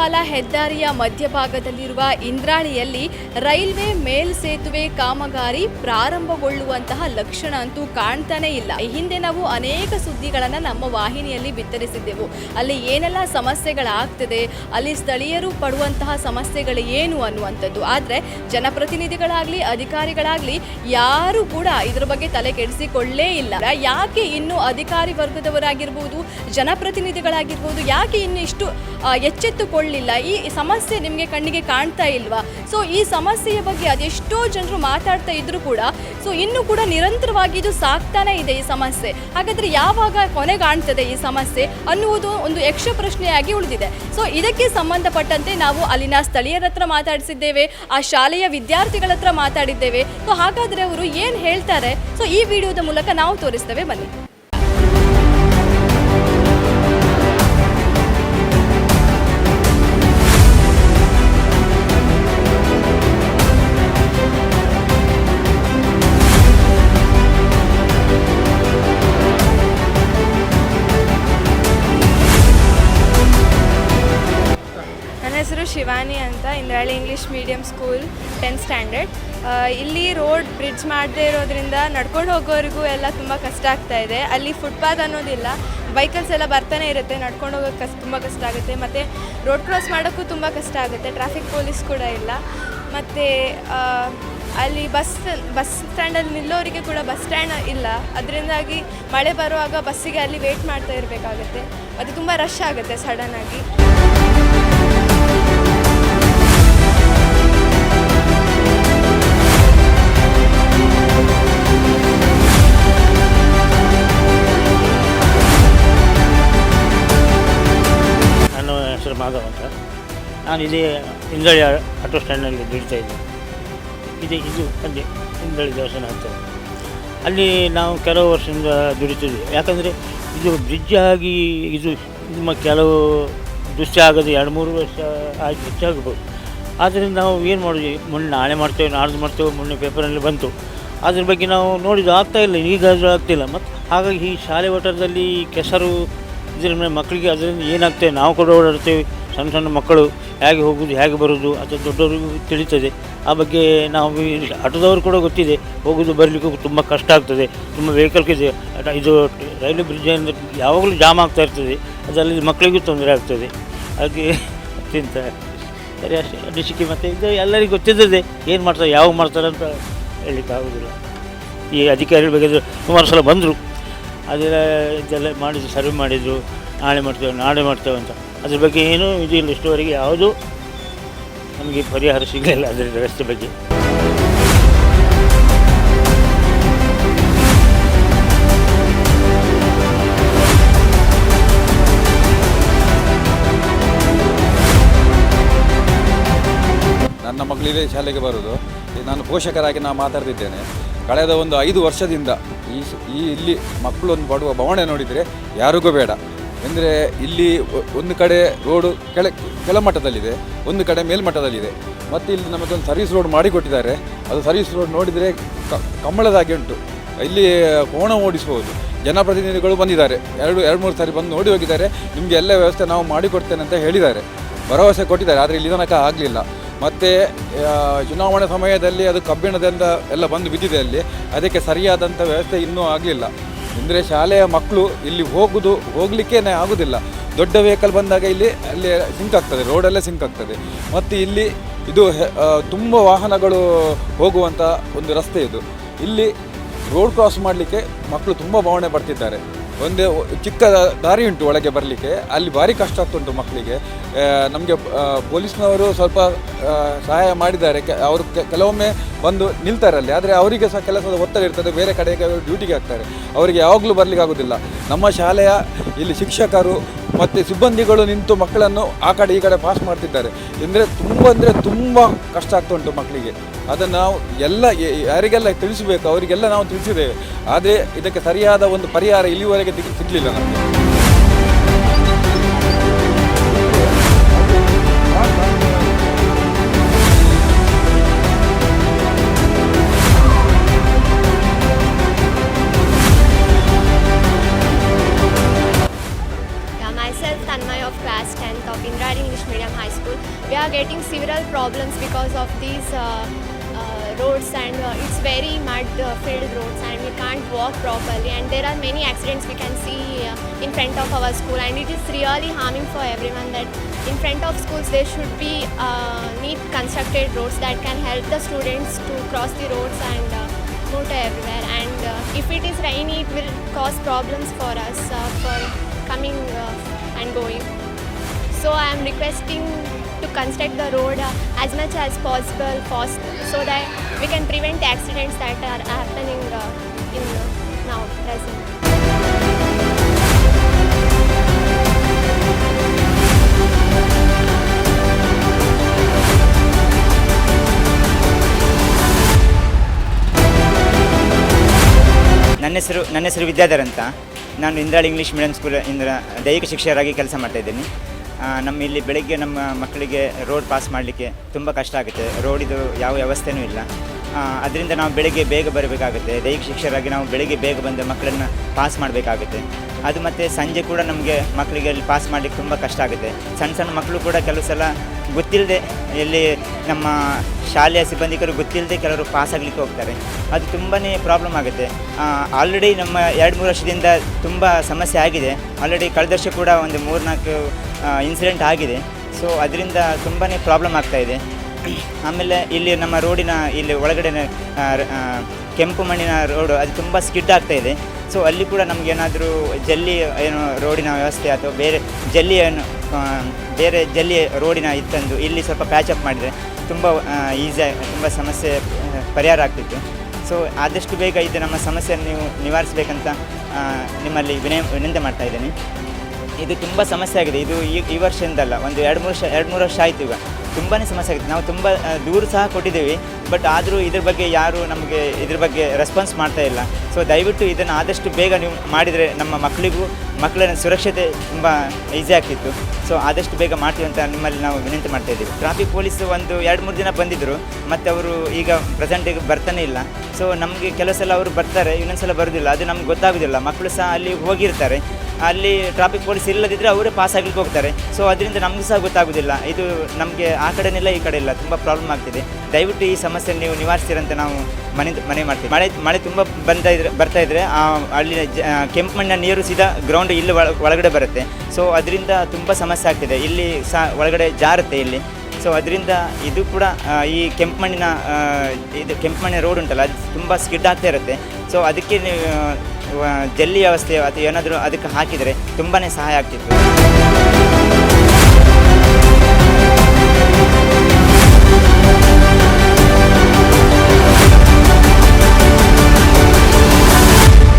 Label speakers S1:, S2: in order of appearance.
S1: ಮಣಿಪಾಲ ಹೆದ್ದಾರಿಯ ಮಧ್ಯಭಾಗದಲ್ಲಿರುವ ಇಂದ್ರಾಳಿಯಲ್ಲಿ ರೈಲ್ವೆ ಮೇಲ್ಸೇತುವೆ ಕಾಮಗಾರಿ ಪ್ರಾರಂಭಗೊಳ್ಳುವಂತಹ ಲಕ್ಷಣ ಅಂತೂ ಕಾಣ್ತಾನೆ ಇಲ್ಲ. ಈ ಹಿಂದೆ ನಾವು ಅನೇಕ ಸುದ್ದಿಗಳನ್ನು ನಮ್ಮ ವಾಹಿನಿಯಲ್ಲಿ ಬಿತ್ತರಿಸಿದ್ದೆವು. ಅಲ್ಲಿ ಏನೆಲ್ಲ ಸಮಸ್ಯೆಗಳಾಗ್ತದೆ ಅಲ್ಲಿ ಸ್ಥಳೀಯರು ಪಡುವಂತಹ ಸಮಸ್ಯೆಗಳು ಏನು ಅನ್ನುವಂಥದ್ದು. ಆದರೆ ಜನಪ್ರತಿನಿಧಿಗಳಾಗಲಿ ಅಧಿಕಾರಿಗಳಾಗಲಿ ಯಾರು ಕೂಡ ಇದರ ಬಗ್ಗೆ ತಲೆ ಕೆಡಿಸಿಕೊಳ್ಳೇ ಇಲ್ಲ. ಯಾಕೆ ಇನ್ನು ಅಧಿಕಾರಿ ವರ್ಗದವರಾಗಿರ್ಬೋದು ಜನಪ್ರತಿನಿಧಿಗಳಾಗಿರ್ಬೋದು ಯಾಕೆ ಇನ್ನು ಇಷ್ಟು ಆ, ಎಚ್ಚೆತ್ತುಕೊಳ್ಳಿಲ್ಲ ಈ ಸಮಸ್ಯೆ ನಿಮಗೆ ಕಣ್ಣಿಗೆ ಕಾಣ್ತಾ ಇಲ್ವಾ? ಸೊ ಈ ಸಮಸ್ಯೆಯ ಬಗ್ಗೆ ಅದೆಷ್ಟೋ ಜನರು ಮಾತಾಡ್ತಾ ಇದ್ರು ಕೂಡ ಸೊ ಇನ್ನು ಕೂಡ ನಿರಂತರವಾಗಿ ಇದು ಸಾಕ್ತಾನೆ ಇದೆ ಈ ಸಮಸ್ಯೆ. ಹಾಗಾದ್ರೆ ಯಾವಾಗ ಕೊನೆ ಕಾಣ್ತದೆ ಈ ಸಮಸ್ಯೆ ಅನ್ನುವುದು ಒಂದು ಯಕ್ಷ ಪ್ರಶ್ನೆಯಾಗಿ ಉಳಿದಿದೆ. ಸೊ ಇದಕ್ಕೆ ಸಂಬಂಧಪಟ್ಟಂತೆ ನಾವು ಅಲ್ಲಿನ ಸ್ಥಳೀಯರ ಹತ್ರ ಮಾತಾಡಿಸಿದ್ದೇವೆ, ಆ ಶಾಲೆಯ ವಿದ್ಯಾರ್ಥಿಗಳ ಹತ್ರ ಮಾತಾಡಿದ್ದೇವೆ. ಸೊ ಹಾಗಾದ್ರೆ ಅವರು ಏನು ಹೇಳ್ತಾರೆ? ಸೊ ಈ ವಿಡಿಯೋದ ಮೂಲಕ ನಾವು ತೋರಿಸ್ತೇವೆ. ಬನ್ನಿ.
S2: ಮೀಡಿಯಂ ಸ್ಕೂಲ್ ಟೆಂತ್ ಸ್ಟ್ಯಾಂಡರ್ಡ್ ಇಲ್ಲಿ ರೋಡ್ ಬ್ರಿಡ್ಜ್ ಮಾಡದೇ ಇರೋದ್ರಿಂದ ನಡ್ಕೊಂಡು ಹೋಗೋರಿಗೂ ಎಲ್ಲ ತುಂಬ ಕಷ್ಟ ಆಗ್ತಾ ಇದೆ. ಅಲ್ಲಿ ಫುಟ್ಪಾತ್ ಅನ್ನೋದಿಲ್ಲ. ಬೈಕಲ್ಸ್ ಎಲ್ಲ ಬರ್ತಾನೆ ಇರುತ್ತೆ. ನಡ್ಕೊಂಡು ಹೋಗೋಕೆ ಕಷ್ಟ ತುಂಬ ಕಷ್ಟ ಆಗುತ್ತೆ. ಮತ್ತು ರೋಡ್ ಕ್ರಾಸ್ ಮಾಡೋಕ್ಕೂ ತುಂಬ ಕಷ್ಟ ಆಗುತ್ತೆ. ಟ್ರಾಫಿಕ್ ಪೊಲೀಸ್ ಕೂಡ ಇಲ್ಲ. ಮತ್ತು ಅಲ್ಲಿ ಬಸ್ ಬಸ್ ಸ್ಟ್ಯಾಂಡಲ್ಲಿ ನಿಲ್ಲೋರಿಗೆ ಕೂಡ ಬಸ್ ಸ್ಟ್ಯಾಂಡ್ ಇಲ್ಲ. ಅದರಿಂದಾಗಿ ಮಳೆ ಬರುವಾಗ ಬಸ್ಸಿಗೆ ಅಲ್ಲಿ ವೇಟ್ ಮಾಡ್ತಾ ಇರಬೇಕಾಗುತ್ತೆ. ಮತ್ತು ತುಂಬ ರಶ್ ಆಗುತ್ತೆ ಸಡನ್ನಾಗಿ
S3: ಮಾಧವ್ ಅಂತ ನಾನು ಇದೇ ಇಂದಳಿ ಆಟೋ ಸ್ಟ್ಯಾಂಡಲ್ಲಿ ದುಡಿತಾ ಇದ್ದೆ. ಇದೆ, ಇದು ಅಲ್ಲಿ ಇಂದಳಿ ದೇವಸ್ಥಾನ ಅಂತ ಅಲ್ಲಿ ನಾವು ಕೆಲವು ವರ್ಷದಿಂದ ದುಡಿತಿದ್ವಿ. ಯಾಕಂದರೆ ಇದು ಬ್ರಿಡ್ಜ್ ಆಗಿ ಇದು ನಿಮ್ಮ ಕೆಲವು ದೃಶ್ಯ ಆಗೋದು ಎರಡು, ಮೂರು ವರ್ಷ ಆಗಿ ಹೆಚ್ಚಾಗ್ಬೋದು ಆದ್ದರಿಂದ ನಾವು ಏನು ಮಾಡಿದ್ವಿ ಮೊನ್ನೆ ನಾಳೆ ಮಾಡ್ತೇವೆ, ನಾಡ್ದು ಮಾಡ್ತೇವೆ, ಮೊನ್ನೆ ಪೇಪರಲ್ಲಿ ಬಂತು. ಅದ್ರ ಬಗ್ಗೆ ನಾವು ನೋಡಿದ್ದು ಈಗ ಅದು ಆಗ್ತಿಲ್ಲ ಮತ್ತು ಹಾಗಾಗಿ ಈ ಶಾಲೆ ಓಟದಲ್ಲಿ ಕೆಸರು ಇದ್ರ ಮೇಲೆ ಮಕ್ಕಳಿಗೆ ಅದರಿಂದ ಏನಾಗ್ತೇವೆ ನಾವು ಕೂಡ ಓಡಾಡ್ತೇವೆ. ಸಣ್ಣ ಸಣ್ಣ ಮಕ್ಕಳು ಹೇಗೆ ಹೋಗುವುದು, ಹೇಗೆ ಬರೋದು ಅದು ದೊಡ್ಡವರಿಗೂ ತಿಳಿತದೆ. ಆ ಬಗ್ಗೆ ನಾವು ಆಟೋದವರು ಕೂಡ ಗೊತ್ತಿದೆ. ಹೋಗೋದು ಬರಲಿಕ್ಕೂ ತುಂಬ ಕಷ್ಟ ಆಗ್ತದೆ. ತುಂಬ ವೆಹಿಕಲ್ಗೆ ಇದೆ ರೈಲ್ವೆ ಬ್ರಿಡ್ಜ್ ಅಂದರೆ ಯಾವಾಗಲೂ ಜಾಮ್ ಆಗ್ತಾ ಇರ್ತದೆ. ಅದರಲ್ಲಿ ಮಕ್ಕಳಿಗೂ ತೊಂದರೆ ಆಗ್ತದೆ. ಹಾಗೆ ಅತ್ಯಂತ ಸರಿ, ಅಷ್ಟೇ. ಡಿಸಿಕೆ ಮತ್ತು ಇದು ಎಲ್ಲರಿಗೂ ಗೊತ್ತಿದ್ದದೆ ಏನು ಮಾಡ್ತಾರೆ, ಯಾವಾಗ ಮಾಡ್ತಾರೆ ಅಂತ ಹೇಳಲಿಕ್ಕೆ ಆಗೋದಿಲ್ಲ. ಈ ಅಧಿಕಾರಿಗಳ ಬಗ್ಗೆ ಸುಮಾರು ಸಲ ಬಂದರು. ಅದೆಲ್ಲ ಇದೆಲ್ಲ ಮಾಡಿದ್ರು, ಸರ್ವೆ ಮಾಡಿದರು. ನಾಳೆ ಮಾಡ್ತೇವೆ ನಾಳೆ ಮಾಡ್ತೇವೆ ಅಂತ. ಅದ್ರ ಬಗ್ಗೆ ಏನೂ ಇದಿಲ್ಲ ಇಷ್ಟುವರೆಗೆ ಯಾವುದು ನಮಗೆ ಪರಿಹಾರ ಸಿಗಲಿಲ್ಲ ಅದರ ವ್ಯವಸ್ಥೆ ಬಗ್ಗೆ.
S4: ನನ್ನ ಮಕ್ಕಳಿಗೆ ಶಾಲೆಗೆ ಬರೋದು. ನಾನು ಪೋಷಕರಾಗಿ ನಾನು ಮಾತಾಡ್ತಿದ್ದೇನೆ. ಕಳೆದ ಒಂದು ಐದು ವರ್ಷದಿಂದ ಈ ಈ ಇಲ್ಲಿ ಮಕ್ಕಳೊಂದು ಪಡುವ ಬವಣೆ ನೋಡಿದರೆ ಯಾರಿಗೂ ಬೇಡ. ಅಂದರೆ ಇಲ್ಲಿ ಒಂದು ಕಡೆ ರೋಡು ಕೆಳ ಕೆಳಮಟ್ಟದಲ್ಲಿದೆ ಒಂದು ಕಡೆ ಮೇಲ್ಮಟ್ಟದಲ್ಲಿದೆ. ಮತ್ತು ಇಲ್ಲಿ ನಮಗೊಂದು ಸರ್ವಿಸ್ ರೋಡ್ ಮಾಡಿಕೊಟ್ಟಿದ್ದಾರೆ ಅದು ಸರ್ವಿಸ್ ರೋಡ್ ನೋಡಿದರೆ ಕಮ್ಮಳದಾಗಿ ಉಂಟು. ಇಲ್ಲಿ ಕೋಣ ಓಡಿಸ್ಬೋದು. ಜನಪ್ರತಿನಿಧಿಗಳು ಬಂದಿದ್ದಾರೆ. ಎರಡು ಎರಡು, ಮೂರು ಸಾರಿ ಬಂದು ನೋಡಿ ಹೋಗಿದ್ದಾರೆ. ನಿಮಗೆ ಎಲ್ಲ ವ್ಯವಸ್ಥೆ ನಾವು ಮಾಡಿಕೊಡ್ತೇನೆ ಅಂತ ಹೇಳಿದ್ದಾರೆ. ಭರವಸೆ ಕೊಟ್ಟಿದ್ದಾರೆ. ಆದರೆ ಇಲ್ಲಿ ತನಕ ಆಗಲಿಲ್ಲ. ಮತ್ತು ಚುನಾವಣೆ ಸಮಯದಲ್ಲಿ ಅದು ಕಬ್ಬಿಣದಿಂದ ಎಲ್ಲ ಬಂದು ಬಿದ್ದಿದೆ ಅಲ್ಲಿ. ಅದಕ್ಕೆ ಸರಿಯಾದಂಥ ವ್ಯವಸ್ಥೆ ಇನ್ನೂ ಆಗಲಿಲ್ಲ. ಅಂದರೆ ಶಾಲೆಯ ಮಕ್ಕಳು ಇಲ್ಲಿ ಹೋಗುದು ಹೋಗಲಿಕ್ಕೇ ಆಗೋದಿಲ್ಲ. ದೊಡ್ಡ ವೆಹಿಕಲ್ ಬಂದಾಗ ಇಲ್ಲಿ, ಅಲ್ಲಿ ಸಿಂಕ್ ಆಗ್ತದೆ ರೋಡಲ್ಲೇ ಸಿಂಕ್ ಆಗ್ತದೆ. ಮತ್ತು ಇಲ್ಲಿ ಇದು ತುಂಬ ವಾಹನಗಳು ಹೋಗುವಂಥ ಒಂದು ರಸ್ತೆ ಇದು. ಇಲ್ಲಿ ರೋಡ್ ಕ್ರಾಸ್ ಮಾಡಲಿಕ್ಕೆ ಮಕ್ಕಳು ತುಂಬ ಭಾವನೆ ಪಡ್ತಿದ್ದಾರೆ. ಒಂದೇ ಚಿಕ್ಕ ದಾರಿ ಉಂಟು ಒಳಗೆ ಬರಲಿಕ್ಕೆ. ಅಲ್ಲಿ ಭಾರಿ ಕಷ್ಟ ಆಗ್ತುಂಟು ಮಕ್ಕಳಿಗೆ ನಮಗೆ ಪೊಲೀಸ್ನವರು ಸ್ವಲ್ಪ ಸಹಾಯ ಮಾಡಿದ್ದಾರೆ. ಅವರು ಕೆಲವೊಮ್ಮೆ ಬಂದು ನಿಲ್ತಾರೆ ಅಲ್ಲಿ ಆದರೆ ಅವರಿಗೆ ಸಹ ಕೆಲಸದ ಒತ್ತಡ ಇರ್ತದೆ. ಬೇರೆ ಕಡೆಗೆ ಅವರು ಡ್ಯೂಟಿಗೆ ಆಗ್ತಾರೆ. ಅವರಿಗೆ ಯಾವಾಗಲೂ ಬರಲಿಕ್ಕೆ ಆಗೋದಿಲ್ಲ. ನಮ್ಮ ಶಾಲೆಯ ಇಲ್ಲಿ ಶಿಕ್ಷಕರು ಮತ್ತು ಸಿಬ್ಬಂದಿಗಳು ನಿಂತು ಮಕ್ಕಳನ್ನು ಆ ಕಡೆ ಈ ಕಡೆ ಪಾಸ್ ಮಾಡ್ತಿದ್ದಾರೆ. ಅಂದರೆ ತುಂಬ ಅಂದರೆ ತುಂಬ ಕಷ್ಟ ಆಗ್ತಾ ಮಕ್ಕಳಿಗೆ ಅದನ್ನು ನಾವು ಎಲ್ಲ ಯಾರಿಗೆಲ್ಲ ತಿಳಿಸಬೇಕು ಅವರಿಗೆಲ್ಲ ನಾವು ತಿಳಿಸಿದ್ದೇವೆ ಆದರೆ ಇದಕ್ಕೆ ಸರಿಯಾದ ಒಂದು ಪರಿಹಾರ ಇಲ್ಲಿವರೆಗೆ ಸಿಗ್- ಸಿಗಲಿಲ್ಲ ನಮಗೆ
S5: Yeah, myself Tanmay of class 10th of Indradi English Medium High School. We are getting several problems because of these uh, uh, roads and uh, it's very mud uh, filled roads and we can't walk properly and there are many accidents we can see uh, in front of our school and it is really harming for everyone that in front of schools there should be neat constructed roads that can help the students to cross the roads and move to everywhere and if it is rainy it will cause problems for us for coming and going. So i am requesting to construct the road uh, as much as possible fast so that we can prevent accidents that are happening uh, in uh, now present
S6: ನನ್ನ ಹೆಸರು ನನ್ನ ಹೆಸರು ವಿದ್ಯಾಧರ್ ಅಂತ ನಾನು Indrali English medium school ಇಂದ್ರ ದೈಹಿಕ ಶಿಕ್ಷಕರಾಗಿ ಕೆಲಸ ಮಾಡ್ತಾಯಿದ್ದೀನಿ ನಮ್ಮ ಇಲ್ಲಿ ಬೆಳಗ್ಗೆ ನಮ್ಮ ಮಕ್ಕಳಿಗೆ ರೋಡ್ ಪಾಸ್ ಮಾಡಲಿಕ್ಕೆ ತುಂಬ ಕಷ್ಟ ಆಗುತ್ತೆ. ರೋಡಿದು ಯಾವ ವ್ಯವಸ್ಥೆನೂ ಇಲ್ಲ. ಅದರಿಂದ ನಾವು ಬೆಳಗ್ಗೆ ಬೇಗ ಬರಬೇಕಾಗುತ್ತೆ. ದೈಹಿಕ ಶಿಕ್ಷಕರಾಗಿ ನಾವು ಬೆಳಗ್ಗೆ ಬೇಗ ಬಂದು ಮಕ್ಕಳನ್ನು ಪಾಸ್ ಮಾಡಬೇಕಾಗುತ್ತೆ. ಅದು ಮತ್ತು ಸಂಜೆ ಕೂಡ ನಮಗೆ ಮಕ್ಕಳಿಗೆ ಅಲ್ಲಿ ಪಾಸ್ ಮಾಡಲಿಕ್ಕೆ ತುಂಬ ಕಷ್ಟ ಆಗುತ್ತೆ. ಸಣ್ಣ ಸಣ್ಣ ಮಕ್ಕಳು ಕೂಡ ಕೆಲವು ಸಲ ಗೊತ್ತಿಲ್ಲದೆ ಎಲ್ಲಿ ನಮ್ಮ ಶಾಲೆಯ ಸಿಬ್ಬಂದಿಗರು ಗೊತ್ತಿಲ್ಲದೆ ಕೆಲವರು ಪಾಸ್ ಆಗಲಿಕ್ಕೆ ಹೋಗ್ತಾರೆ. ಅದು ತುಂಬಾ ಪ್ರಾಬ್ಲಮ್ ಆಗುತ್ತೆ. ಆಲ್ರೆಡಿ ನಮ್ಮ ಎರಡು ಮೂರು ವರ್ಷದಿಂದ ತುಂಬ ಸಮಸ್ಯೆ ಆಗಿದೆ. ಆಲ್ರೆಡಿ ಕಳೆದ ವರ್ಷ ಕೂಡ ಒಂದು ಮೂರ್ನಾಲ್ಕು ಇನ್ಸಿಡೆಂಟ್ ಆಗಿದೆ. ಸೊ ಅದರಿಂದ ತುಂಬಾ ಪ್ರಾಬ್ಲಮ್ ಆಗ್ತಾಯಿದೆ ಆಮೇಲೆ ಇಲ್ಲಿ ನಮ್ಮ ರೋಡಿನ ಇಲ್ಲಿ ಒಳಗಡೆ ಕೆಂಪು ಮಣ್ಣಿನ ರೋಡು ಅದು ತುಂಬ ಸ್ಕಿಡ್ ಆಗ್ತಾ ಇದೆ. ಸೊ ಅಲ್ಲಿ ಕೂಡ ನಮಗೇನಾದರೂ ಜಲ್ಲಿ ಏನು ರೋಡಿನ ವ್ಯವಸ್ಥೆ ಅಥವಾ ಬೇರೆ ಜಲ್ಲಿ ಏನು ಬೇರೆ ಜಲ್ಲಿ ರೋಡಿನ ಇತ್ತಂದು ಇಲ್ಲಿ ಸ್ವಲ್ಪ ಪ್ಯಾಚ್ ಅಪ್ ಮಾಡಿದರೆ ತುಂಬ ಈಸಿಯಾಗಿ ತುಂಬ ಸಮಸ್ಯೆ ಪರಿಹಾರ ಆಗ್ತಿತ್ತು. ಸೊ ಆದಷ್ಟು ಬೇಗ ಇದು ನಮ್ಮ ಸಮಸ್ಯೆಯನ್ನು ನೀವು ನಿವಾರಿಸಬೇಕಂತ ನಿಮ್ಮಲ್ಲಿ ವಿನಯ, ವಿನಂತಿ ಮಾಡ್ತಾ ಇದ್ದೀನಿ. ಇದು ತುಂಬ ಸಮಸ್ಯೆ ಆಗಿದೆ. ಇದು ಈ ಈ ವರ್ಷದಿಂದಲ್ಲ, ಒಂದು ಎರಡು ಮೂರು ವರ್ಷ, ಎರಡು ಮೂರು ವರ್ಷ ಆಯಿತು ಈಗ. ತುಂಬಾ ಸಮಸ್ಯೆ ಆಗಿದೆ. ನಾವು ತುಂಬ ದೂರು ಸಹ ಕೊಟ್ಟಿದ್ದೀವಿ, ಬಟ್ ಆದರೂ ಇದ್ರ ಬಗ್ಗೆ ಯಾರು ನಮಗೆ ಇದ್ರ ಬಗ್ಗೆ ರೆಸ್ಪಾನ್ಸ್ ಮಾಡ್ತಾ ಇಲ್ಲ. ಸೊ ದಯವಿಟ್ಟು ಇದನ್ನು ಆದಷ್ಟು ಬೇಗ ನೀವು ಮಾಡಿದರೆ ನಮ್ಮ ಮಕ್ಕಳಿಗೂ ಮಕ್ಕಳ ಸುರಕ್ಷತೆ ತುಂಬ ಈಸಿ ಆಗ್ತಿತ್ತು. ಸೊ ಆದಷ್ಟು ಬೇಗ ಮಾಡ್ತೀವಿ ಅಂತ ನಿಮ್ಮಲ್ಲಿ ನಾವು ವಿನಂತಿ ಮಾಡ್ತಾ ಇದ್ದೀವಿ. ಟ್ರಾಫಿಕ್ ಪೊಲೀಸ್ ಒಂದು ಎರಡು ಮೂರು ದಿನ ಬಂದಿದ್ದರು ಮತ್ತು ಅವರು ಈಗ ಪ್ರೆಸೆಂಟಿಗೆ ಬರ್ತಾನೆ ಇಲ್ಲ. ಸೊ ನಮಗೆ ಕೆಲವು ಸಲ ಅವರು ಬರ್ತಾರೆ ಇನ್ನೊಂದು ಸಲ ಬರೋದಿಲ್ಲ. ಅದು ನಮ್ಗೆ ಗೊತ್ತಾಗೋದಿಲ್ಲ. ಮಕ್ಕಳು ಸಹ ಅಲ್ಲಿ ಹೋಗಿರ್ತಾರೆ. ಅಲ್ಲಿ ಟ್ರಾಫಿಕ್ ಪೊಲೀಸ್ ಇಲ್ಲದಿದ್ದರೆ ಅವರೇ ಪಾಸ್ ಆಗಲಿಕ್ಕೆ ಹೋಗ್ತಾರೆ. ಸೊ ಅದರಿಂದ ನಮಗೂ ಸಹ ಗೊತ್ತಾಗೋದಿಲ್ಲ. ಇದು ನಮಗೆ ಆ ಕಡೆನಿಲ್ಲ, ಈ ಕಡೆ ಇಲ್ಲ. ತುಂಬ ಪ್ರಾಬ್ಲಮ್ ಆಗ್ತಿದೆ. ದಯವಿಟ್ಟು ಈ ಸಮಸ್ಯೆ ನೀವು ನಿವಾರಿಸ್ತೀರಂತ ನಾವು ಮನೆ ಮನೆ ಮಾಡ್ತೀವಿ. ಮಳೆ ಮಳೆ ತುಂಬ ಬಂದ ಇದ್ರೆ, ಬರ್ತಾ ಇದ್ರೆ, ಆ, ಅಲ್ಲಿ ಕೆಂಪು ಮಣ್ಣಿನ ನೀರು ಸೀದಾ ಗ್ರೌಂಡ್ ಇಲ್ಲಿ ಒಳ- ಒಳಗಡೆ ಬರುತ್ತೆ. ಸೊ ಅದರಿಂದ ತುಂಬ ಸಮಸ್ಯೆ ಆಗ್ತಿದೆ. ಇಲ್ಲಿ ಸಹ ಒಳಗಡೆ ಜಾರುತ್ತೆ ಇಲ್ಲಿ. ಸೊ ಅದರಿಂದ ಇದು ಕೂಡ ಈ ಕೆಂಪು ಮಣ್ಣಿನ ಇದು ಕೆಂಪು ಮಣ್ಣಿನ ರೋಡ್ ಉಂಟಲ್ಲ, ಅದು ತುಂಬ ಸ್ಕಿಡ್ ಆಗ್ತಾ ಇರುತ್ತೆ. ಸೊ ಅದಕ್ಕೆ ನೀವು ಜಲ್ಲಿ ವ್ಯವಸ್ಥೆ ಅಥವಾ ಏನಾದರೂ ಅದಕ್ಕೆ ಹಾಕಿದರೆ ತುಂಬಾ ಸಹಾಯ ಆಗ್ತಿತ್ತು.